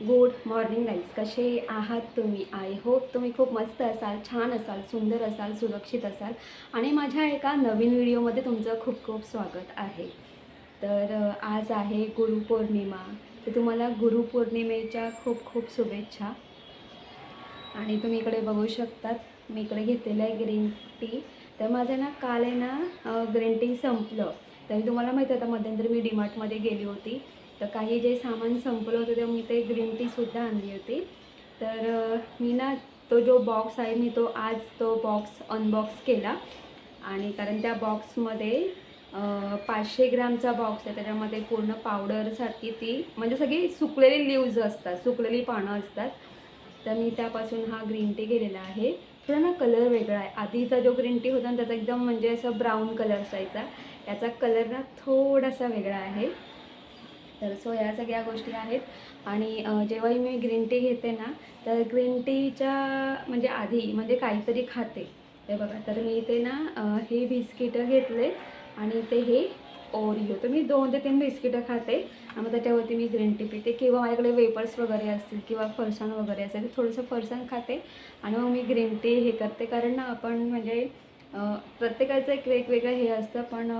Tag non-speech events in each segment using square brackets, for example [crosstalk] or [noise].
Good morning guys कसे आहात तुम्ही? आय होप तुम्ही खूप मस्त असाल छान असाल सुंदर असाल सुरक्षित असाल. आणि माझ्या एका नवीन व्हिडिओमध्ये तुमचं खूप खूप स्वागत आहे. तर आज आहे गुरुपौर्णिमा. तर तुम्हाला गुरुपौर्णिमेच्या खूप खूप शुभेच्छा. आणि तुम्ही इकडे बघू शकतात मी इकडे घेतलेलं आहे ग्रीन टी. तर माझं ना काल आहे ना ग्रीन टी संपलं. तर तुम्हाला माहिती आहे आता मध्यंतरी मी डीमार्टमध्ये गेली होती. तर काही जे सामान संपलं होतं तेव्हा मी ते ग्रीन टीसुद्धा आणली होती. तर मी ना तो जो बॉक्स आहे मी तो आज तो बॉक्स अनबॉक्स केला. आणि कारण त्या बॉक्समध्ये पाचशे ग्रामचा बॉक्स आहे त्याच्यामध्ये पूर्ण पावडरसारखी ती म्हणजे सगळी सुकलेली लिव्ज असतात सुकलेली पानं असतात. तर मी त्यापासून हा ग्रीन टी केलेला आहे. थोडा ना कलर वेगळा आहे. आधीचा जो ग्रीन टी होता ना त्याचा एकदम म्हणजे असं ब्राऊन कलर असायचा याचा कलर ना थोडासा वेगळा आहे. तर सो या सगळ्या गोष्टी आहेत. आणि जेव्हाही मी ग्रीन टी घेते ना तर ग्रीन टीच्या म्हणजे आधी म्हणजे काहीतरी खाते. हे बघा तर मी इथे ना हे बिस्किटं घेतले आणि ते हे ओरिओ. तर मी दोन ते तीन बिस्किटं खाते. आणि मग त्याच्यावरती मी ग्रीन टी पिते. किंवा माझ्याकडे वेपर्स वगैरे असतील किंवा फरसाण वगैरे असेल तर थोडंसं फरसाण खाते. आणि मग मी ग्रीन टी हे करते. कारण ना आपण म्हणजे प्रत्येकाचं एक वेगवेगळं हे असतं. पण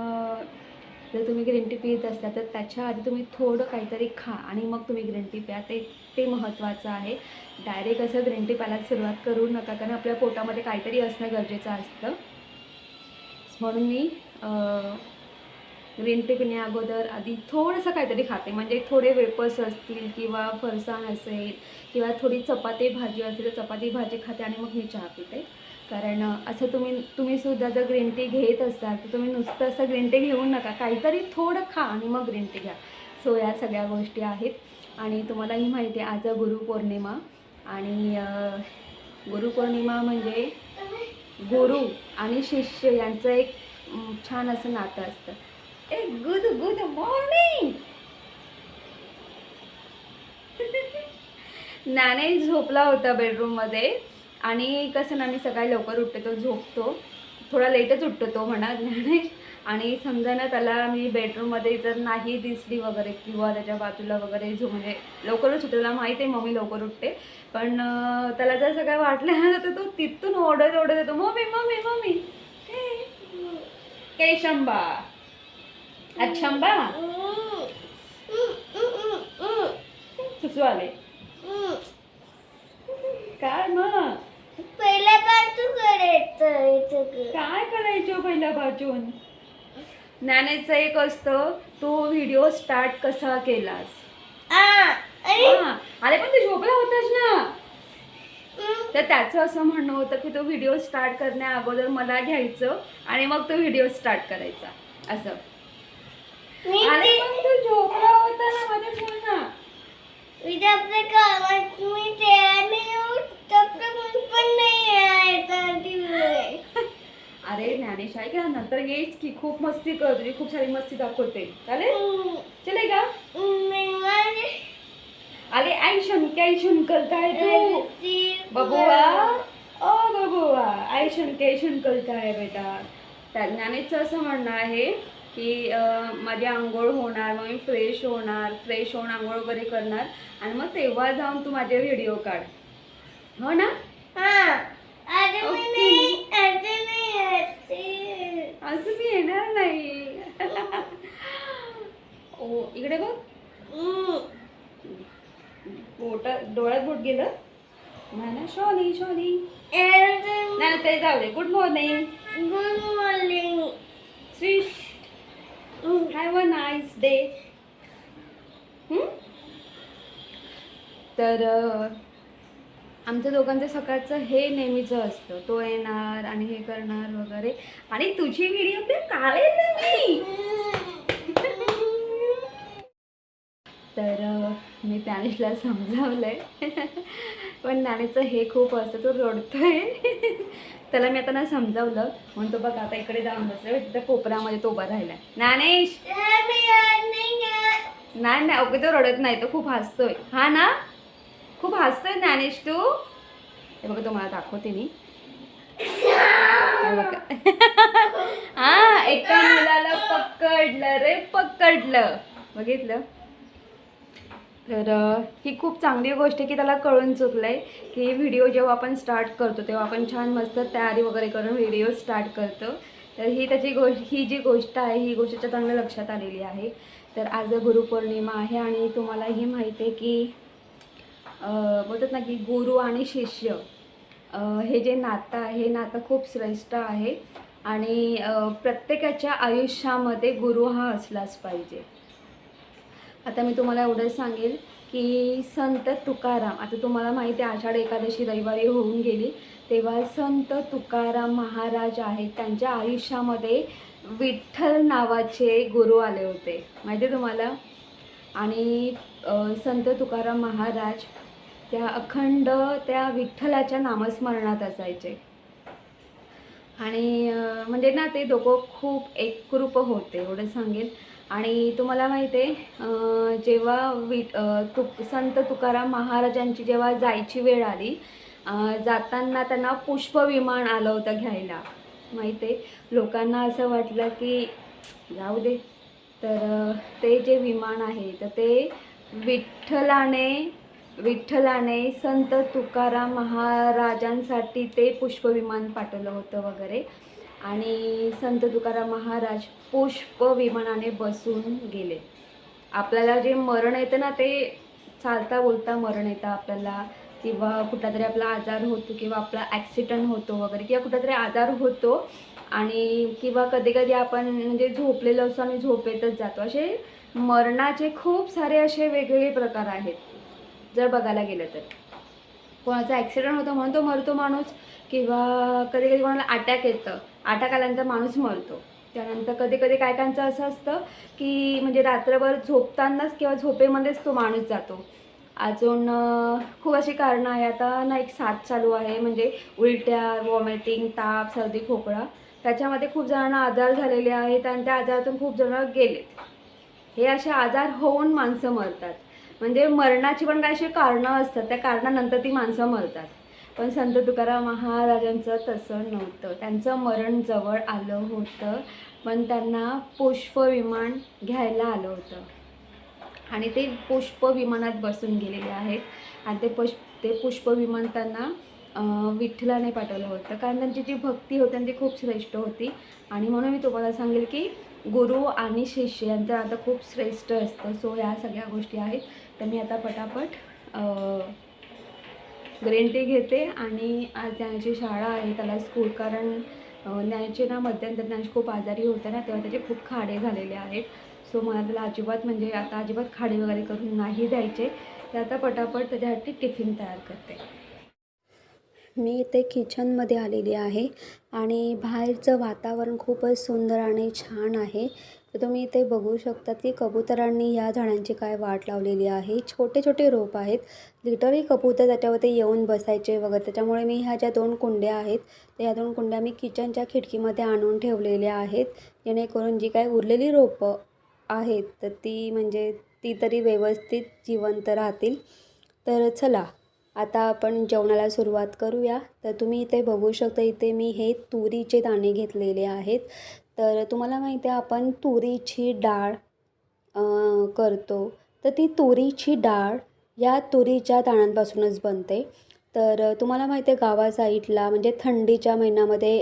जर तुम्ही ग्रीन टी पित असता तर त्याच्या आधी तुम्ही थोडं काहीतरी खा आणि मग तुम्ही ग्रीन टी प्या. ते ते महत्त्वाचं आहे. डायरेक्ट असं ग्रीन टी प्यायला सुरुवात करू नका कारण आपल्या पोटामध्ये काहीतरी असणं गरजेचं असतं. म्हणून मी ग्रीन टी पिण्या अगोदर आधी थोडंसं काहीतरी खाते. म्हणजे थोडे वेपर्स असतील किंवा फरसाण असेल किंवा थोडी चपाती भाजी असेल तर चपाती भाजी खाते आणि मग मी चहा पिते. कारण असं तुम्ही तुम्ही सुद्धा जर ग्रीन टी घेत असाल तर तुम्ही नुसतं असं ग्रीन टी घेऊ नका. काहीतरी थोडं खा आणि मग ग्रीन टी घ्या. सो या सगळ्या गोष्टी आहेत. आणि तुम्हालाही माहिती आहे आज गुरुपौर्णिमा. आणि गुरुपौर्णिमा म्हणजे गुरु आणि शिष्य यांचं एक छान असं नातं असतं. ए गुड गुड मॉर्निंग नाने झोपला होता बेडरूममध्ये आणि कसं ना मी सकाळी लवकर उठतो तो झोपतो. थोडा लेटच उठतो तो म्हणा ज्ञानेश. आणि समजा ना त्याला मी बेडरूममध्ये जर नाही दिसली वगैरे किंवा त्याच्या बाजूला वगैरे झो म्हणजे लवकरच उठतो. त्याला माहिती आहे मम्मी लवकर उठते. पण त्याला जर सगळं वाटलं तर तो तिथून ओढत ओढत येतो मम्मी मम्मी मम्मी. केशंबा अच्छंबा सुसू आले. काय मग? पहिल्या पासून करायचं काय करायचं पहिल्या बाजून? ज्ञानेचं एक असतं तो व्हिडिओ स्टार्ट कसा केलास? अरे. हा, अरे पण तू झोपला होतास ना? तर त्याचं असं म्हणणं होतं की तो व्हिडिओ स्टार्ट करण्या अगोदर मला घ्यायचं आणि मग तो व्हिडिओ स्टार्ट करायचा. असं. मी अरे ते- पण तू झोपला होता ना माझ्या फोन ना. मी ते आपल्या कामात मी तयार नाही होत अरे ज्ञानेश आहे का नंतर येईच की खूप मस्ती कर तुझी खूप सारी मस्ती दाखवते. चालेल? चले का अरे आई शंके आई शंकर काय तू? बबुआ? ओ बबुआ आई शंके शंकर काय बेटा? त्या ज्ञानेचं असं म्हणणं आहे की माझी आंघोळ होणार मग मी फ्रेश होणार फ्रेश होऊन आंघोळ वगैरे करणार. आणि मग तेव्हा जाऊन तू माझे व्हिडिओ काढ. हो ना? हा. असं मी येणार नाही. ओ इकडे बघ. बोट डोळ्यात बोट गेलं. शोनी शोनी आता नाही ते जाऊ दे. Good morning good morning sweet have a nice day तर आमच्या दोघांचं सकाळचं हे नेहमीचं असतं. तो येणार आणि हे करणार वगैरे. आणि तुझी व्हिडिओ ते काढेल मी. तर मी ज्ञानेशला समजावलंय. पण ज्ञानेचं हे खूप असतं. तो रडतोय. त्याला मी आता ना समजावलं. म्हणून तो बघ आता इकडे जाऊन बसला तिथं कोपऱ्यामध्ये तो उभा राहिला ज्ञानेश! नाही. नाही. ओके तो रडत नाही. तो खूप हसतोय. हा ना? खूप हसतोय ज्ञानेश तू. हे बघा तुम्हाला दाखवते मी. बघा. [laughs] हा एका मुलाला पकडलं रे पकडलं. बघितलं? तर ही खूप चांगली गोष्ट आहे की त्याला कळून चुकलं आहे की व्हिडिओ जेव्हा आपण स्टार्ट करतो तेव्हा आपण छान मस्त तयारी वगैरे करून व्हिडिओ स्टार्ट करतो. तर ही त्याची गोष्ट ही जी गोष्ट आहे ही गोष्ट चांगल्या लक्षात आलेली आहे. तर आज गुरुपौर्णिमा आहे आणि तुम्हाला ही माहिती आहे की बोलतात ना की गुरु आणि शिष्य हे जे नातं आहे हे नातं खूप श्रेष्ठ आहे आणि प्रत्येकाच्या आयुष्यामध्ये गुरु हा असलाच पाहिजे. आता मी तुम्हाला एवढंच सांगेल की संत तुकाराम आता तुम्हाला माहिती आहे आषाढ एकादशी रविवारी होऊन गेली तेव्हा संत तुकाराम महाराज आहेत त्यांच्या आयुष्यामध्ये विठ्ठल नावाचे गुरु आले होते. माहिती आहे तुम्हाला? आणि संत तुकाराम महाराज त्या अखंड त्या विठ्ठलाच्या नामस्मरणात असायचे. आणि म्हणजे ना ते दोघं खूप एकरूप होते एवढं सांगेल आणि तुम्हाला माहिती आहे जेव्हा विट तुक संत तुकाराम महाराजांची जेव्हा जायची वेळ आली जाताना त्यांना पुष्पविमान आलं होतं घ्यायला. माहिती आहे लोकांना असं वाटलं की जाऊ दे. तर ते जे विमान आहे तर ते विठ्ठलाने विठ्ठलाने संत तुकाराम महाराजांसाठी ते पुष्पविमान पाठवलं होतं वगैरे. आणि संत तुकाराम महाराज पुष्प विमानाने बसून गेले. आपल्याला जे मरण येतं ना ते चालता बोलता मरण येतं आपल्याला. किंवा कुठला तरी आपला आजार होतो किंवा आपला ॲक्सिडंट होतो वगैरे किंवा कुठला तरी आजार होतो. आणि किंवा कधी कधी आपण म्हणजे झोपलेलो असतो आणि झोपेतच जातो. असे मरणाचे खूप सारे असे वेगवेगळे प्रकार आहेत. जर बघायला गेलं तर. कोणाचा ॲक्सिडेंट होतो म्हणून तो मरतो माणूस किंवा कधी कधी कोणाला अटॅक येतं. अटॅक आल्यानंतर माणूस मरतो. त्यानंतर कधी कधी काय कायांचं असं असतं की म्हणजे रात्रभर झोपतानाच किंवा झोपेमध्येच तो माणूस जातो. अजून खूप अशी कारणं आहे आता ना एक साथ चालू आहे. म्हणजे उलट्या वॉमिटिंग ताप सर्दी खोकळा त्याच्यामध्ये खूप जणांना आजार झालेले आहेत आणि त्या आजारातून खूप जण गेलेत. हे असे आजार होऊन माणसं मरतात. म्हणजे मरणाची पण काही अशी कारणं असतात. त्या कारणानंतर ती माणसं मरतात. पण संत तुकाराम महाराजांचं तसं नव्हतं. त्यांचं मरण जवळ आलं होतं. पण त्यांना पुष्पविमान घ्यायला आलं होतं. आणि ते पुष्प विमानात बसून गेलेले आहेत. आणि ते पुष्प ते पुष्पविमान त्यांना विठ्ठलाने पाठवलं होतं. कारण त्यांची जी भक्ती होती आणि ती खूप श्रेष्ठ होती. आणि म्हणून मी तुम्हाला सांगेल की गुरु आणि शिष्य यांचं आता खूप श्रेष्ठ असतं. सो या सगळ्या गोष्टी आहेत. तर मी आता पटापट ग्रीन टी घेते आणि आज त्याची शाळा आहे त्याला स्कूल कारण न्यायचे ना मध्यंतर ज्ञानची खूप आजारी होते ना तेव्हा त्याचे खूप खाडे झालेले आहेत. सो मला त्याला अजिबात म्हणजे आता अजिबात खाडे वगैरे करून नाही द्यायचे. तर आता पटापट त्याच्यासाठी टिफिन तयार करते. मी इथे किचनमध्ये आलेली आहे आणि बाहेरचं वातावरण खूपच सुंदर आणि छान आहे. तर तुम्ही इथे बघू शकता की कबुतरांनी या झाडांची काय वाट लावलेली आहे. छोटे छोटे रोप आहेत. लिटरली कबूतर त्याच्यावरती येऊन बसायचे वगैरे. त्याच्यामुळे मी ह्या ज्या दोन कुंड्या आहेत तर या दोन कुंड्या मी किचनच्या खिडकीमध्ये आणून ठेवलेल्या आहेत. जेणेकरून जी काय उरलेली रोपं आहेत तर ती म्हणजे ती तरी व्यवस्थित जिवंत राहतील. तर चला आता आपण जेवणाला सुरुवात करूया. तर तुम्ही इथे बघू शकता इथे मी हे तुरीचे दाणे घेतलेले आहेत. तर तुम्हाला माहिती आहे आपण तुरीची डाळ करतो. तर ती तुरीची डाळ या तुरीच्या दाण्यांपासूनच बनते. तर तुम्हाला माहिती आहे गावा साईडला म्हणजे थंडीच्या महिन्यामध्ये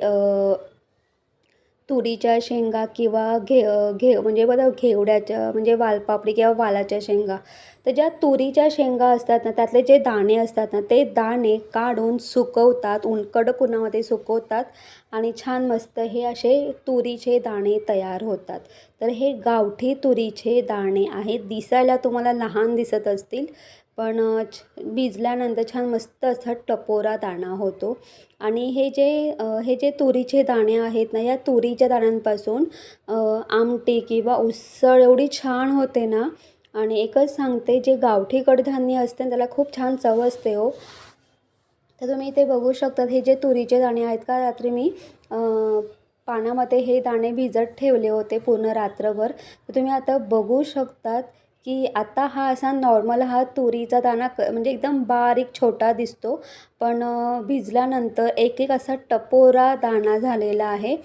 तुरीच्या शेंगा किंवा घे घे म्हणजे बघा घेवड्याच्या म्हणजे वालपापडी किंवा वालाच्या शेंगा तर ज्या तुरीच्या शेंगा असतात ना त्यातले जे दाणे असतात ना ते दाणे काढून सुकवतात ऊन कडक उन्हामध्ये सुकवतात आणि छान मस्त हे असे तुरीचे दाणे तयार होतात. तर हे गावठी तुरीचे दाणे आहेत. दिसायला तुम्हाला लहान दिसत असतील पण भिजल्यानंतर छान मस्त असा टपोरा दाणा होतो. आणि हे जे हे जे तुरीचे दाणे आहेत ना या तुरीच्या दाण्यांपासून आमटी किंवा उसळ एवढी छान होते ना आणि एकच सांगते जे गावठी कडधान्य असते त्याला खूप छान चव असते हो. तर तुम्ही इथे बघू शकतात हे जे तुरीचे दाणे आहेत का रात्री मी पानामध्ये पाण्यामध्ये हे दाणे भिजत ठेवले होते पूर्ण रात्रभर. तर तुम्ही आता बघू शकतात की आता हा असा नॉर्मल हा तुरीचा दाणा क म्हणजे एकदम बारीक छोटा दिसतो. पण भिजल्यानंतर एक एक असा टपोरा दाणा झालेला आहे.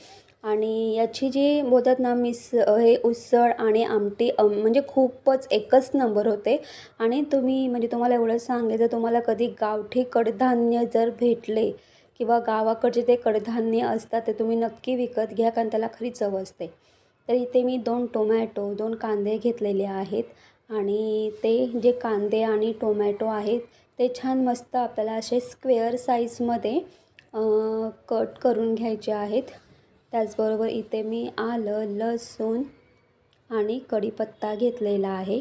आणि याची जी बोलतात ना मिस हे उसळ आणि आमटी म्हणजे खूपच एकच नंबर होते. आणि तुम्ही म्हणजे तुम्हाला एवढं सांगायचं तुम्हाला कधी गावठी कडधान्य जर भेटले किंवा गावाकडचे ते कडधान्य असतात ते तुम्ही नक्की विकत घ्या कारण त्याला खरी चव असते. तर इथे मी दोन टोमॅटो दोन कांदे घेतलेले आहेत. आणि ते जे कांदे आणि टोमॅटो आहेत ते छान मस्त आपल्याला असे स्क्वेअर साईजमध्ये कट करून घ्यायचे आहेत. त्याचबरोबर इथे मी आलं लसूण आणि कढीपत्ता घेतलेला आहे.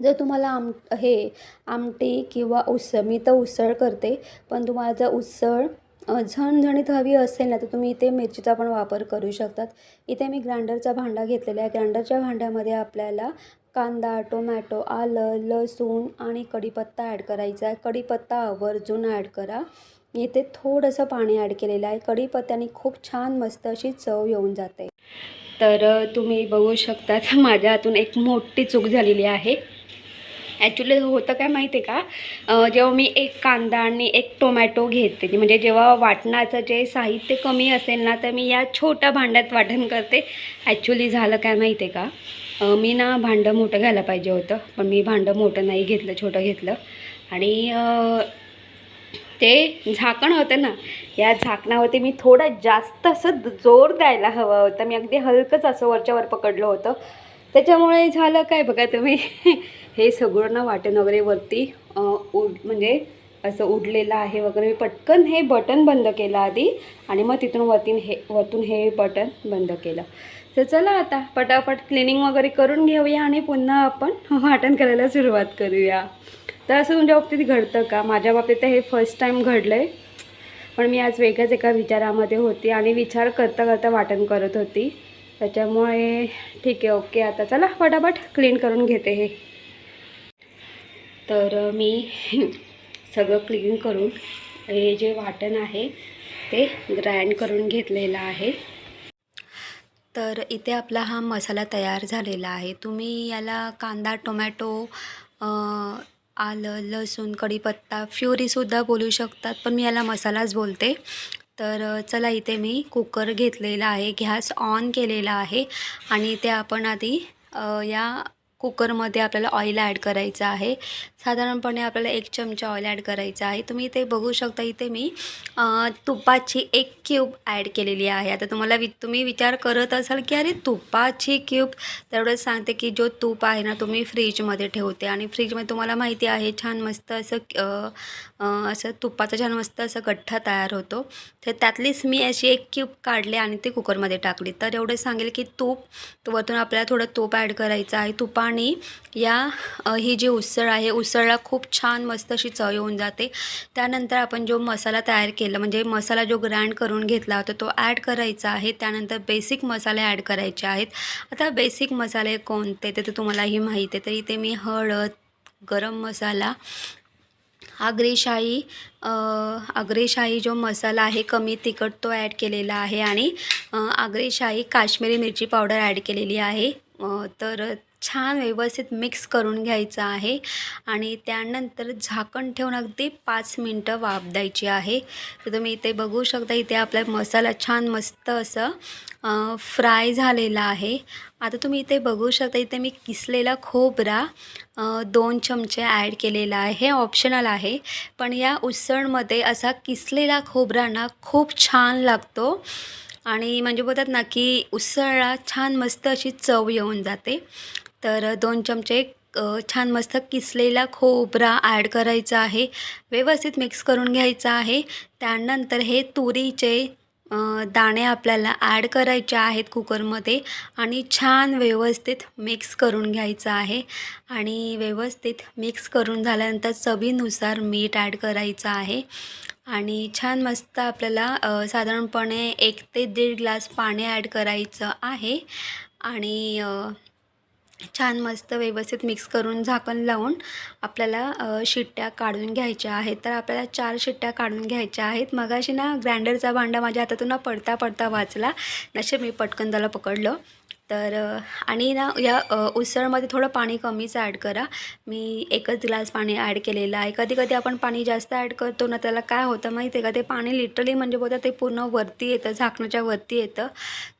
जर तुम्हाला आम हे आमटी किंवा उसळ मी तर उसळ करते पण तुम्हाला जर उसळ झणझणीत हवी असेल ना तर तुम्ही इथे मिरचीचा पण वापर करू शकतात. इथे मी ग्राइंडरचा भांडा घेतलेला आहे. ग्राइंडरच्या भांड्यामध्ये आपल्याला कांदा टोमॅटो आलं लसूण आणि कढीपत्ता ॲड करायचा आहे. कढीपत्ता आवर्जून ॲड करा. मी इथे थोडंसं पाणी ॲड केलेलं आहे. कढीपत्त्याने खूप छान मस्त अशी चव येऊन जाते. तर तुम्ही बघू शकता [laughs] माझ्या हातून एक मोठी चूक झालेली आहे. ॲक्च्युली होतं काय माहिती आहे का जेव्हा मी एक कांदा आणि एक टोमॅटो घेते म्हणजे जेव्हा वाटणाचं जे साहित्य कमी असेल ना तर मी या छोट्या भांड्यात वाटण करते. ॲक्च्युली झालं काय माहिती आहे का मी ना भांडं मोठं घ्यायला पाहिजे होतं पण मी भांडं मोठं नाही घेतलं छोटं घेतलं. आणि ते झाकण होतं ना या झाकणावरती मी थोडं जास्त असं जोर द्यायला हवं होतं. मी अगदी हलकंच असं वरच्यावर पकडलं होतं. त्याच्यामुळे झालं काय बघा तुम्ही [laughs] हे सगळं ना वाटण वगैरे वरती उड म्हणजे असं उडलेलं आहे वगैरे. मी पटकन हे बटन बंद केलं आधी आणि मग तिथून वरतीन हे वरतून हे बटन बंद केलं. तर चला आता पटापट क्लिनिंग वगैरे करून घेऊया आणि पुन्हा आपण [laughs] वाटण करायला सुरुवात करूया. तर असं तुमच्या बाबतीत घडतं का? माझ्या बाबतीत तर हे फर्स्ट टाईम घडलं आहे पण मी आज वेगळ्याच एका विचारामध्ये होती आणि विचार करता करता वाटण करत होती. त्याच्यामुळे ठीक आहे ओके आता चला फटाफट क्लीन करून घेते हे. तर मी [laughs] सगळं क्लीन करून हे जे वाटण आहे ते ग्राइंड करून घेतलेलं आहे. तर इथे आपला हा मसाला तयार झालेला आहे. तुम्ही याला कांदा टोमॅटो आलं लसूण कढीपत्ता फ्युरीसुद्धा बोलू शकतात पण मी याला मसालाच बोलते. तर चला इथे मी कुकर घेतलेला आहे गॅस ऑन केलेला आहे आणि ते आपण आधी या कुकरमध्ये आपल्याला ऑइल ॲड करायचं आहे. साधारणपणे आपल्याला एक चमचा ऑइल ॲड करायचा आहे. तुम्ही इथे बघू शकता इथे मी तुपाची एक क्यूब ॲड केलेली आहे. आता तुम्हाला वि तुम्ही विचार करत असाल की अरे तुपाची क्यूब तेवढंच सांगते की जो तूप आहे ना तुम्ही फ्रीजमध्ये ठेवते. आणि फ्रीजमध्ये तुम्हाला माहिती आहे छान मस्त असं असं तुपाचं छान मस्त असं गठ्ठा तयार होतो. तर त्यातलीच मी अशी एक क्यूब काढली आणि ती कुकरमध्ये टाकली. तर एवढं सांगेल की तूप वरतून आपल्याला थोडं तूप ॲड करायचं आहे. तुपा आणि या ही जी उसळ आहे उसळला खूप छान मस्त अशी चव येऊन जाते. त्यानंतर आपण जो मसाला तयार केला म्हणजे मसाला जो ग्राइंड करून घेतला होता तो ॲड करायचा आहे. त्यानंतर बेसिक मसाले ॲड करायचे आहेत. आता बेसिक मसाले कोणते ते तर तुम्हालाही माहीत आहे. तर इथे मी हळद गरम मसाला आग्रेशाही आग्रेशाही जो मसाला आहे कमी तिखट तो ॲड केलेला आहे. आणि आग्रेशाही काश्मीरी मिरची पावडर ॲड केलेली आहे. तर छान व्यवस्थित मिक्स करून घ्यायचं आहे. आणि त्यानंतर झाकण ठेवून अगदी पाच मिनटं वाफ द्यायची आहे. तर तुम्ही इथे बघू शकता इथे आपला मसाला छान मस्त असं फ्राय झालेला आहे. आता तुम्ही इथे बघू शकता इथे मी किसलेला खोबरा दोन चमचे ॲड केलेला आहे. हे ऑप्शनल आहे. पण या उसळमध्ये असा किसलेला खोबरा ना खूप छान लागतो. आणि म्हणजे बोलतात ना की उसळला छान मस्त अशी चव येऊन जाते. तर दोन चमचे छान मस्त किसलेला खोबरा ॲड करायचा आहे. व्यवस्थित मिक्स करून घ्यायचा आहे. त्यानंतर हे तुरीचे दाणे आपल्याला ॲड करायचे आहेत कुकरमध्ये आणि छान व्यवस्थित मिक्स करून घ्यायचं आहे. आणि व्यवस्थित मिक्स करून झाल्यानंतर चवीनुसार मीठ ॲड करायचं आहे. आणि छान मस्त आपल्याला साधारणपणे एक ते दीड ग्लास पाणी ॲड करायचं आहे. आणि छान मस्त व्यवस्थित मिक्स करून झाकण लावून आपल्याला शिट्ट्या काढून घ्यायच्या आहेत. तर आपल्याला चार शिट्ट्या काढून घ्यायच्या आहेत. मगाशी ना ग्राइंडरचा भांडा माझ्या हातातून ना पडता पडता वाचला. नशे मी पटकन त्याला पकडलं. तर आणि ना या उसळमध्ये थोडं पाणी कमीच ॲड करा. मी एकच ग्लास पाणी ॲड केलेलं आहे. कधी कधी आपण पाणी जास्त ॲड करतो ना त्याला काय होतं माहिती आहे का? ते पाणी लिटरली म्हणजे बोलतात ते पूर्ण वरती येतं झाकणाच्या वरती येतं.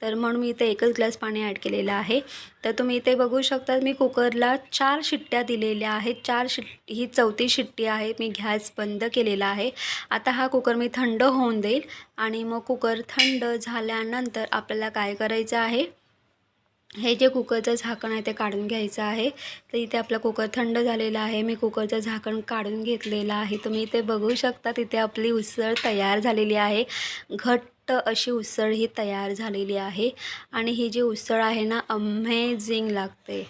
तर म्हणून मी इथे एकच ग्लास पाणी ॲड केलेलं आहे. तर तुम्ही इथे बघू शकता मी कुकरला चार शिट्ट्या दिलेल्या आहेत. चार शिट ही चौथी शिट्टी आहे. मी गॅस बंद केलेला आहे. आता हा कुकर मी थंड होऊन देईल आणि मग कुकर थंड झाल्यानंतर आपल्याला काय करायचं आहे? हे जे कुकरचं झाकण आहे ते काढून घ्यायचं आहे. तर इथे आपला कुकर थंड झालेला आहे. मी कुकरचं झाकण काढून घेतलेलं आहे. तुम्ही इथे बघू शकता तिथे आपली उसळ तयार झालेली आहे. घट्ट अशी उसळ ही तयार झालेली आहे. आणि ही जी उसळ आहे ना अमेझिंग लागते.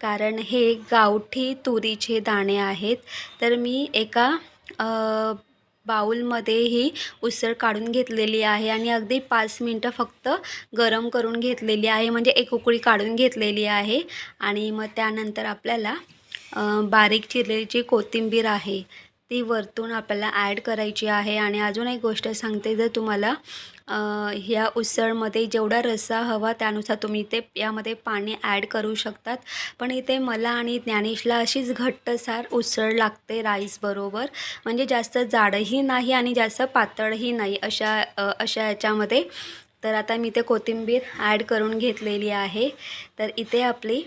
कारण हे गावठी तुरीचे दाणे आहेत. तर मी एका बाऊलमध्ये ही उसळ काढून घेतलेली आहे आणि अगदी पाच मिनटं फक्त गरम करून घेतलेली आहे म्हणजे एक उकळी काढून घेतलेली आहे. आणि मग त्यानंतर आपल्याला बारीक चिरलेली जी कोथिंबीर आहे ती वरतून आपल्याला ॲड करायची आहे. आणि अजून एक गोष्ट सांगते जर तुम्हाला ह्या उसळमध्ये जेवढा रस्सा हवा त्यानुसार तुम्ही इथे यामध्ये पाणी ॲड करू शकतात. पण इथे मला आणि ज्ञानेशला अशीच घट्टसार उसळ लागते राईसबरोबर म्हणजे जास्त जाडही नाही आणि जास्त पातळही नाही अशा अशा याच्यामध्ये. तर आता मी इथे कोथिंबीर ॲड करून घेतलेली आहे. तर इथे आपली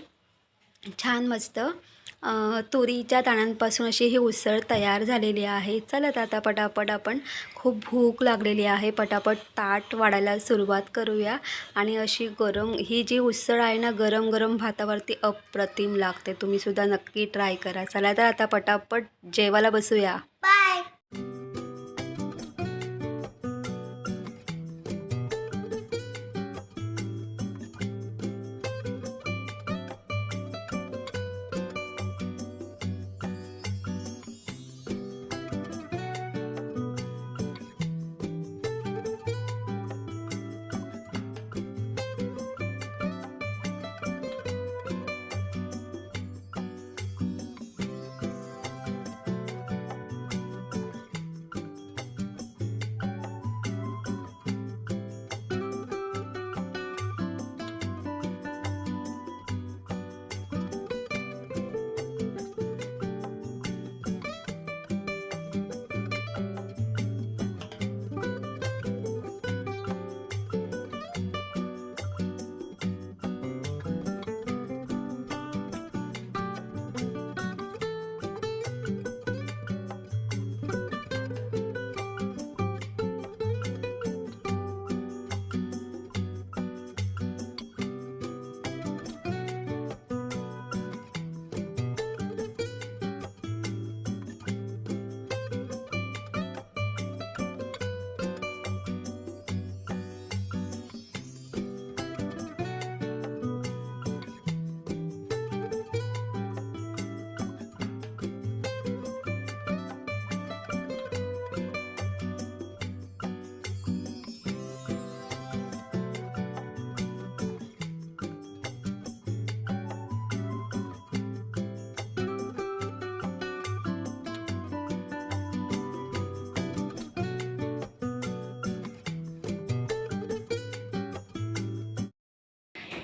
छान मस्त तुरीच्या दाण्यांपासून अशी ही उसळ तयार झालेली आहे. चला तर आता पटापट आपण खूप भूक लागलेली आहे. पटापट ताट वाढायला सुरुवात करूया. आणि अशी गरम ही जी उसळ आहे ना गरम गरम भातावरती अप्रतिम लागते. तुम्हीसुद्धा नक्की ट्राय करा. चला तर आता पटापट जेवायला बसूया.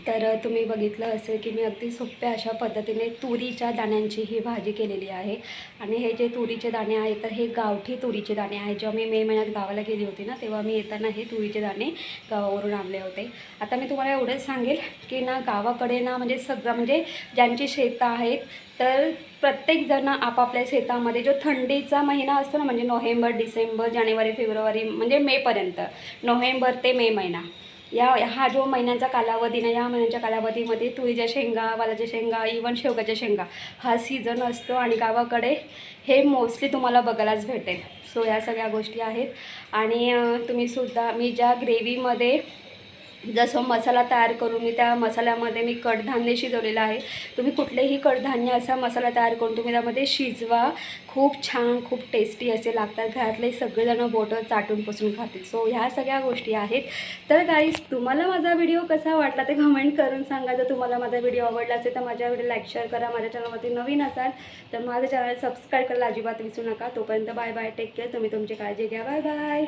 तर तुम्ही बघितलं असेल की मी अगदी सोप्या अशा पद्धतीने तुरीच्या दाण्यांची ही भाजी केलेली आहे. आणि हे जे तुरीचे दाणे आहेत तर हे गावठी तुरीचे दाणे आहेत जेव्हा मी मे महिन्यात गावाला गेली होती ना तेव्हा मी येताना हे तुरीचे दाणे गावावरून आणले होते. आता मी तुम्हाला एवढंच सांगेल की ना गावाकडे ना म्हणजे सगळं म्हणजे ज्यांची शेतं आहेत तर प्रत्येकजण आपापल्या शेतामध्ये जो थंडीचा महिना असतो ना म्हणजे नोव्हेंबर डिसेंबर जानेवारी फेब्रुवारी म्हणजे मेपर्यंत नोव्हेंबर ते मे महिना या हा जो महिन्यांचा कालावधी ना या महिन्यांच्या कालावधीमध्ये तुरीच्या शेंगा वालाच्या शेंगा इवन शेवगाच्या शेंगा हा सीझन असतो आणि गावाकडे हे मोस्टली तुम्हाला बघायलाच भेटेल. सो या सगळ्या गोष्टी आहेत. आणि तुम्हीसुद्धा मी ज्या ग्रेव्हीमध्ये जसं मसाला तयार करून मी त्या मसाल्यामध्ये मी कडधान्य शिजवलेलं आहे. तुम्ही कुठलेही कडधान्य असा मसाला तयार करून तुम्ही त्यामध्ये शिजवा. खूप छान खूप टेस्टी असे लागतात. घरातले सगळेजणं बोटं चाटून पसून खातील. सो ह्या सगळ्या गोष्टी आहेत. तर गाईज तुम्हाला माझा व्हिडिओ कसा वाटला ते कमेंट करून सांगा. जर तुम्हाला माझा व्हिडिओ आवडला असेल तर माझ्या व्हिडिओ लाईक शेअर करा. माझ्या चॅनलवरती नवीन असाल तर माझं चॅनल सबस्क्राईब करायला अजिबात विसरू नका. तोपर्यंत बाय बाय टेक केअर तुम्ही तुमची काळजी घ्या. Bye bye